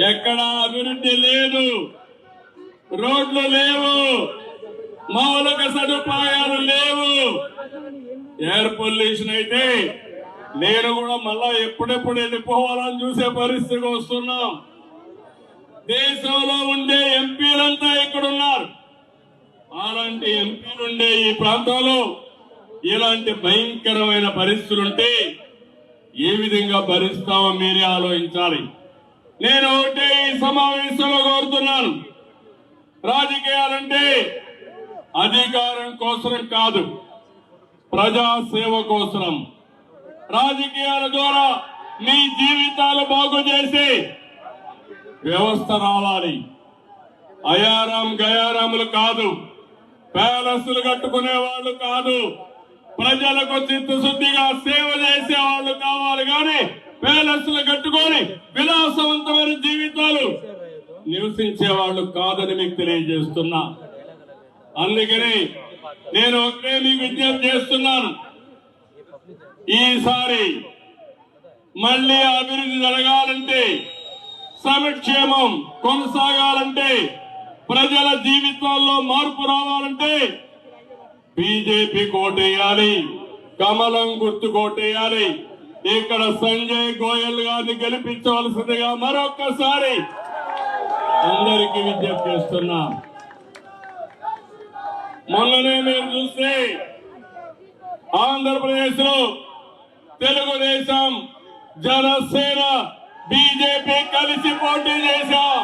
ఎక్కడ అభివృద్ధి లేదు. రోడ్లు లేవు. మౌలిక సదుపాయాలు లేవు. ఎయిర్ పొల్యూషన్ అయితే నేను కూడా మళ్ళా ఎప్పుడెప్పుడు వెళ్ళిపోవాలని చూసే పరిస్థితికి వస్తున్నాం. దేశంలో ఉండే ఎంపీలంతా ఇక్కడ ఉన్నారు అలాంటి ఎంపీలు ఉండే ఈ ప్రాంతంలో ఇలాంటి భయంకరమైన పరిస్థితులుంటే ఏ విధంగా భరిస్తామో మీరే ఆలోచించాలి. నేను ఒకటే ఈ సమావేశంలో కోరుతున్నాను. రాజకీయాలంటే అధికారం కోసం కాదు ప్రజా సేవ కోసం రాజకీయాల ద్వారా మీ జీవితాలు బాగు చేసి వ్యవస్థ రావాలి. అయారాం గయారాములు కాదు ప్యాలెస్లు కట్టుకునే వాళ్ళు కాదు ప్రజలకు చిత్తశుద్ధిగా సేవ చేసే వాళ్ళు కావాలి కానీ ప్యాలెస్లు కట్టుకొని విలాసవంతమైన జీవితాలు నివసించే వాళ్ళు కాదని మీకు తెలియజేస్తున్నా. అందుకని నేను ఒకటే మీకు విజ్ఞప్తి చేస్తున్నాను. ఈసారి మళ్ళీ అభివృద్ధి జరగాలంటే సంక్షేమం కొనసాగాలంటే ప్రజల జీవితాల్లో మార్పు రావాలంటే బీజేపీ కోటేయాలి కమలం గుర్తు కోటేయాలి. ఇక్కడ సంజయ్ గోయల్ గారిని గెలిపించవలసిందిగా మరొక్కసారి అందరికి విజ్ఞప్తి చేస్తున్నా. మొన్ననే మీరు చూస్తే ఆంధ్రప్రదేశ్లో తెలుగుదేశం జనసేన బీజేపీ కలిసి పోటీ చేశాం.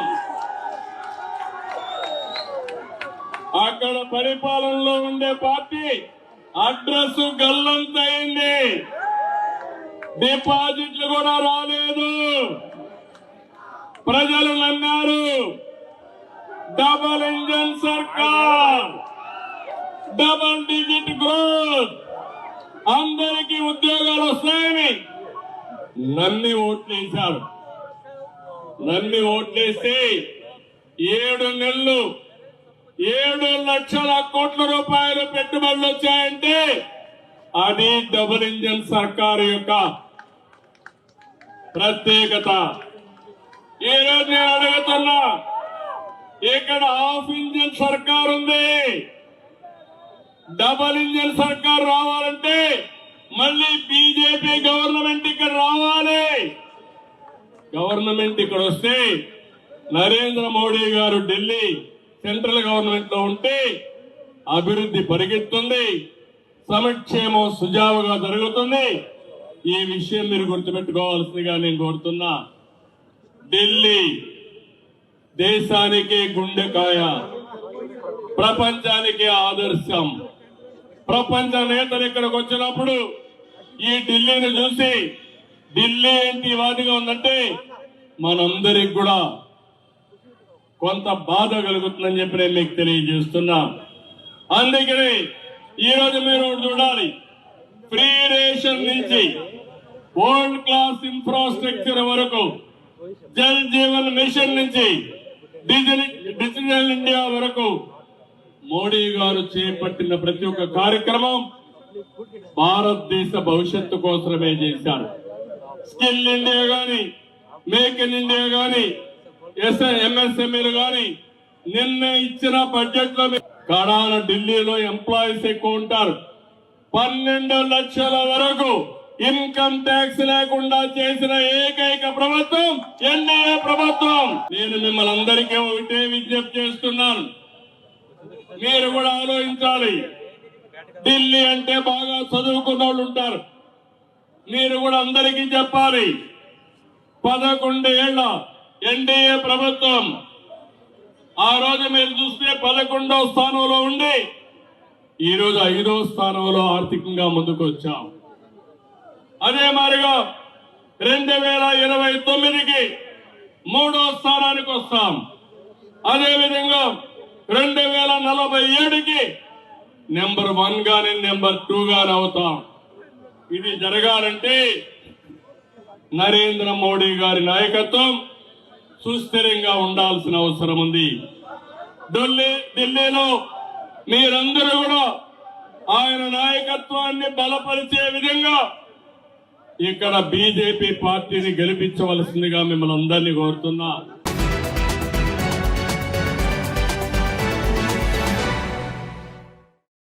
అక్కడ పరిపాలనలో ఉండే పార్టీ అడ్రస్ గల్లంతైంది డిపాజిట్లు కూడా రాలేదు. ప్రజలు అన్నారు డబల్ ఇంజన్ సర్కార్. Double digit growth. అందరికీ ఉద్యోగాలు వస్తాయని నమ్మి ఓట్లేశారు నమ్మి ఓట్లేస్తే ఏడు నెలలు ఏడు లక్షల కోట్ల రూపాయలు పెట్టుబడులు వచ్చాయంటే అది డబుల్ ఇంజన్ సర్కారు యొక్క ప్రత్యేకత. ఈ రోజు నేను అడుగుతున్నా ఇక్కడ హాఫ్ ఇంజన్ సర్కార్ ఉంది. డబల్ ఇంజన్ సర్కార్ రావాలంటే మళ్ళీ బీజేపీ గవర్నమెంట్ ఇక్కడ రావాలి. గవర్నమెంట్ ఇక్కడ వస్తే నరేంద్ర మోడీ గారు ఢిల్లీ సెంట్రల్ గవర్నమెంట్లో ఉంటే అభివృద్ధి పరిగెత్తుంది. సమక్షేమం సుజావుగా జరుగుతుంది. ఈ విషయం మీరు గుర్తుపెట్టుకోవాల్సిందిగా నేను కోరుతున్నా. ఢిల్లీ దేశానికి గుండెకాయ ప్రపంచానికి ఆదర్శం. ప్రపంచ నేతలు ఇక్కడికి వచ్చినప్పుడు ఈ ఢిల్లీని చూసి ఢిల్లీ ఏంటి వాటిగా ఉందంటే మనందరికి కూడా కొంత బాధ కలుగుతుందని చెప్పి నేను మీకు తెలియజేస్తున్నా. అందుకని ఈరోజు మీరు చూడాలి. ఫ్రీ రేషన్ నుంచి వరల్డ్ క్లాస్ ఇన్ఫ్రాస్ట్రక్చర్ వరకు జల్ జీవన్ మిషన్ నుంచి డిజిటల్ డిజిటల్ ఇండియా వరకు మోడీ గారు చేపట్టిన ప్రతి ఒక్క కార్యక్రమం భారతదేశ భవిష్యత్తు కోసమే చేశారు. స్కిల్ ఇండియా గాని మేక్ ఇన్ ఇండియా గాని ఎంఎస్ఎంఈలు గాని నిన్న ఇచ్చిన బడ్జెట్లో కడాన ఢిల్లీలో ఎంప్లాయీస్ ఎక్కువ ఉంటారు. పన్నెండు లక్షల వరకు ఇన్కమ్ ట్యాక్స్ లేకుండా చేసిన ఏకైక ప్రభుత్వం ఎన్డీఏ ప్రభుత్వం. నేను మిమ్మల్ని అందరికీ ఒకటే విజ్ఞప్తి చేస్తున్నాను. మీరు కూడా ఆలోచించాలి. ఢిల్లీ అంటే బాగా చదువుకున్న వాళ్ళు ఉంటారు. మీరు కూడా అందరికీ చెప్పాలి. పదకొండు ఏళ్ళ ఎన్డీఏ ప్రభుత్వం. ఆ రోజు మీరు చూస్తే పదకొండో స్థానంలో ఉండి ఈరోజు ఐదో స్థానంలో ఆర్థికంగా ముందుకు వచ్చాం అదే మాదిరిగా రెండు వేల ఇరవై తొమ్మిదికి మూడో స్థానానికి వస్తాం. అదే విధంగా రెండు వేల నలభై ఏడుకి నెంబర్ వన్ గాని నెంబర్ టూ గాని అవుతాం. ఇది జరగాలంటే నరేంద్ర మోడీ గారి నాయకత్వం సుస్థిరంగా ఉండాల్సిన అవసరం ఉంది. ఢిల్లీ ఢిల్లీలో మీరందరూ కూడా ఆయన నాయకత్వాన్ని బలపరిచే విధంగా ఇక్కడ బీజేపీ పార్టీని గెలిపించవలసిందిగా మిమ్మల్ని అందరినీ కోరుతున్నా.